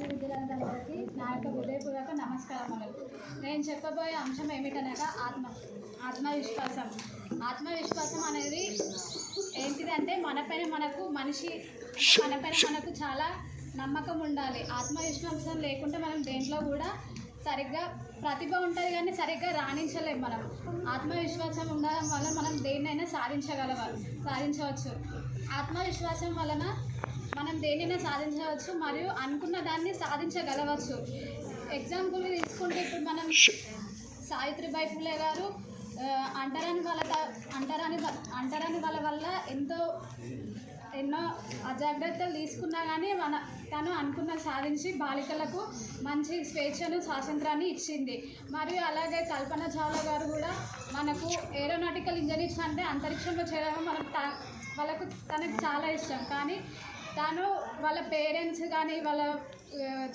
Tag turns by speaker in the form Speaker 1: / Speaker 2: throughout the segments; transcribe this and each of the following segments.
Speaker 1: విద్యార్థులందరికీ నా యొక్క హృదయపూర్వక నమస్కారములు. నేను చెప్పబోయే అంశం ఏమిటనగా ఆత్మ ఆత్మవిశ్వాసం. ఆత్మవిశ్వాసం అనేది ఏంటిదంటే మనపైన మనకు మనిషి మనపైన మనకు చాలా నమ్మకం ఉండాలి. ఆత్మవిశ్వాసం లేకుంటే మనం దేంట్లో కూడా సరిగ్గా ప్రతిభ ఉంటుంది కానీ సరిగ్గా రాణించలేం మనం. ఆత్మవిశ్వాసం ఉండడం వల్ల మనం దేన్నైనా సాధించగలవాలి సాధించవచ్చు. ఆత్మవిశ్వాసం వలన మనం దేనినైనా సాధించవచ్చు మరియు అనుకున్న దాన్ని సాధించగలవచ్చు. ఎగ్జాంపుల్ తీసుకుంటే ఇప్పుడు మనం సావిత్రిబాయి పూలే గారు అంటరాని వాళ్ళ అంటరాని అంటరాని వాళ్ళ వల్ల ఎంతో ఎన్నో అజాగ్రత్తలు తీసుకున్నా కానీ మన తను అనుకున్న సాధించి బాలికలకు మంచి స్వేచ్ఛను స్వాతంత్రాన్ని ఇచ్చింది. మరియు అలాగే కల్పన చావ్లా గారు కూడా మనకు ఏరోనాటికల్ ఇంజనీర్స్ అంటే అంతరిక్షంలో చేయడం మనకు తా- వాళ్ళకు తనకు చాలా ఇష్టం. కానీ తను వాళ్ళ పేరెంట్స్ కానీ వాళ్ళ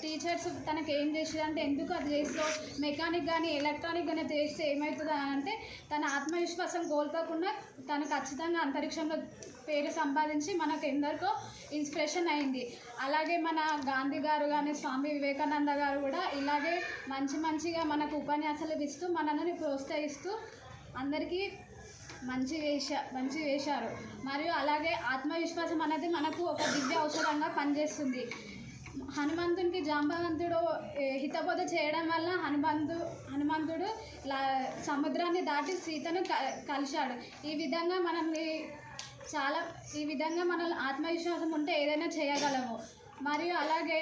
Speaker 1: టీచర్స్ తనకి ఏం చేసేదంటే ఎందుకు అది చేస్తావు మెకానిక్ కానీ ఎలక్ట్రానిక్ కానీ చేస్తే ఏమవుతుంది అంటే తన ఆత్మవిశ్వాసం కోల్పోకుండా తను ఖచ్చితంగా అంతరిక్షంలో పేరు సంపాదించి మనకు ఎందరికో ఇన్స్పిరేషన్ అయింది. అలాగే మన గాంధీ గారు కానీ స్వామి వివేకానంద గారు కూడా ఇలాగే మంచి మంచిగా మనకు ఉపన్యాసాలు ఇస్తూ మనల్ని ప్రోత్సహిస్తూ అందరికీ మంచి వేష మంచి వేశారు మరియు అలాగే ఆత్మవిశ్వాసం అనేది మనకు ఒక దివ్య ఔషధంగా పనిచేస్తుంది. హనుమంతునికి జాంబవంతుడు హితబోధ చేయడం వల్ల హనుమంతు హనుమంతుడు లా సముద్రాన్ని దాటి సీతను క కలిశాడు. ఈ విధంగా మనల్ని చాలా ఈ విధంగా మనల్ని ఆత్మవిశ్వాసం ఉంటే ఏదైనా చేయగలము. మరియు అలాగే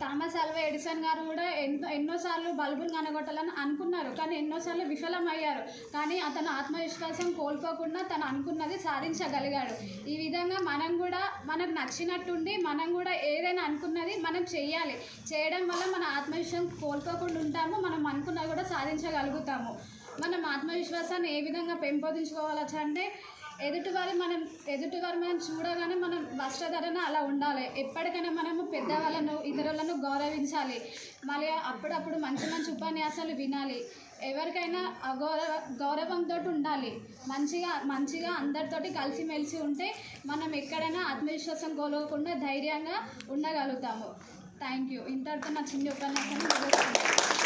Speaker 1: థామస్ అల్వా ఎడిసన్ గారు కూడా ఎన్నో ఎన్నోసార్లు బల్బును కనగొట్టాలని అనుకున్నారు. కానీ ఎన్నోసార్లు విఫలమయ్యారు. కానీ అతను ఆత్మవిశ్వాసం కోల్పోకుండా తను అనుకున్నది సాధించగలిగాడు. ఈ విధంగా మనం కూడా మనకు నచ్చినట్టుండి మనం కూడా ఏదైనా అనుకున్నది మనం చేయాలి చేయడం వల్ల మన ఆత్మవిశ్వాసం కోల్పోకుండా ఉంటాము మనం అనుకున్నది కూడా సాధించగలుగుతాము. మనం ఆత్మవిశ్వాసాన్ని ఏ విధంగా పెంపొందించుకోవచ్చు అంటే ఎదుటివారి మనం ఎదుటివారి మనం చూడగానే మనం వస్త్రధరణ అలా ఉండాలి. ఎప్పటికైనా మనము పెద్దవాళ్ళను ఇతరులను గౌరవించాలి. మళ్ళీ అప్పుడప్పుడు మంచి మంచి ఉపన్యాసాలు వినాలి. ఎవరికైనా అగౌరవ గౌరవంతో ఉండాలి. మంచిగా మంచిగా అందరితోటి కలిసిమెలిసి ఉంటే మనం ఎక్కడైనా ఆత్మవిశ్వాసం కోల్పోకుండా ధైర్యంగా ఉండగలుగుతాము. థ్యాంక్ యూ ఇంతటితో నా చిన్న ఉపన్యాసాన్ని